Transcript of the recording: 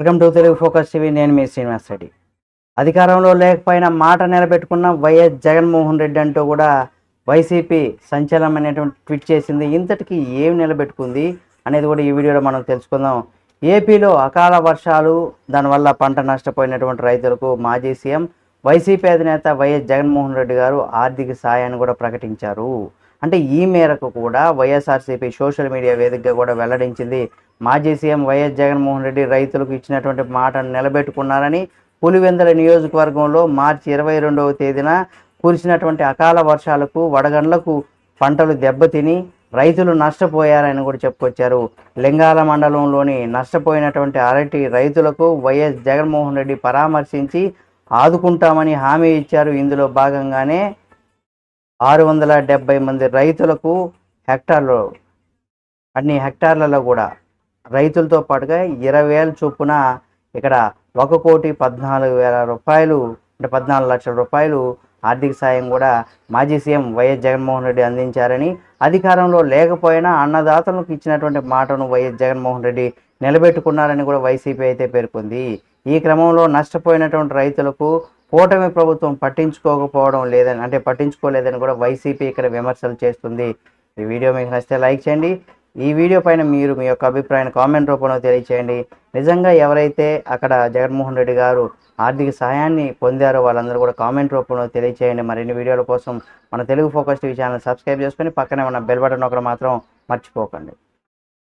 Welcome to Telugu focus TV. నేను మీ శ్రీనివాస్ రెడ్డి. అధికారంలో లేకపోయినా మాట నిలబెట్టుకున్న వైఎస్ జగన్మోహన్ రెడ్డి అంటూ కూడా వైసీపీ సంచలనమైనటువంటి ట్వీట్ చేసింది. ఇంతటికి ఏం నిలబెట్టుకుంది అనేది కూడా ఈ వీడియోలో మనం తెలుసుకుందాం. ఏపీలో అకాల వర్షాలు దానివల్ల పంట నష్టపోయినటువంటి రైతులకు మాజీ సీఎం వైసీపీ అధినేత వైఎస్ జగన్మోహన్ రెడ్డి గారు ఆర్థిక సాయాన్ని కూడా ప్రకటించారు. అంటే ఈ మేరకు కూడా వైఎస్ఆర్సీపీ సోషల్ మీడియా వేదికగా కూడా వెల్లడించింది. మాజీ సీఎం వైఎస్ జగన్మోహన్ రెడ్డి రైతులకు ఇచ్చినటువంటి మాటను నిలబెట్టుకున్నారని పులివెందల నియోజకవర్గంలో మార్చి ఇరవై రెండవ తేదీన కురిసినటువంటి అకాల వర్షాలకు వడగండ్లకు పంటలు దెబ్బతిని రైతులు నష్టపోయారని కూడా చెప్పుకొచ్చారు. లింగాల మండలంలోని నష్టపోయినటువంటి అరటి రైతులకు వైఎస్ జగన్మోహన్ రెడ్డి పరామర్శించి ఆదుకుంటామని హామీ ఇచ్చారు. ఇందులో భాగంగానే ఆరు వందల డెబ్బై మంది రైతులకు హెక్టార్లు అన్ని హెక్టార్లలో కూడా రైతులతో పాటుగా ఇరవై వేల చొప్పున ఇక్కడ ఒక కోటి పద్నాలుగు వేల రూపాయలు అంటే పద్నాలుగు లక్షల రూపాయలు ఆర్థిక సాయం కూడా మాజీ సీఎం వైఎస్ జగన్మోహన్ రెడ్డి అందించారని అధికారంలో లేకపోయినా అన్నదాతలకు ఇచ్చినటువంటి మాటను వైఎస్ జగన్మోహన్ రెడ్డి నిలబెట్టుకున్నారని కూడా వైసీపీ అయితే పేర్కొంది. ఈ క్రమంలో నష్టపోయినటువంటి రైతులకు కూటమి ప్రభుత్వం పట్టించుకోకపోవడం లేదని అంటే పట్టించుకోలేదని కూడా వైసీపీ ఇక్కడ విమర్శలు చేస్తుంది. ఈ వీడియో మీకు నచ్చితే లైక్ చేయండి. ఈ వీడియో పైన మీరు మీ యొక్క అభిప్రాయాన్ని కామెంట్ రూపంలో తెలియచేయండి. నిజంగా ఎవరైతే అక్కడ జగన్మోహన్ రెడ్డి గారు ఆర్థిక సహాయాన్ని పొందారో వాళ్ళందరూ కూడా కామెంట్ రూపంలో తెలియచేయండి. మరిన్ని వీడియోల కోసం మన Telugu focus TV channel subscribe చేసుకొని పక్కనే ఉన్న బెల్ బటన్ ఒకటి మాత్రం మర్చిపోకండి.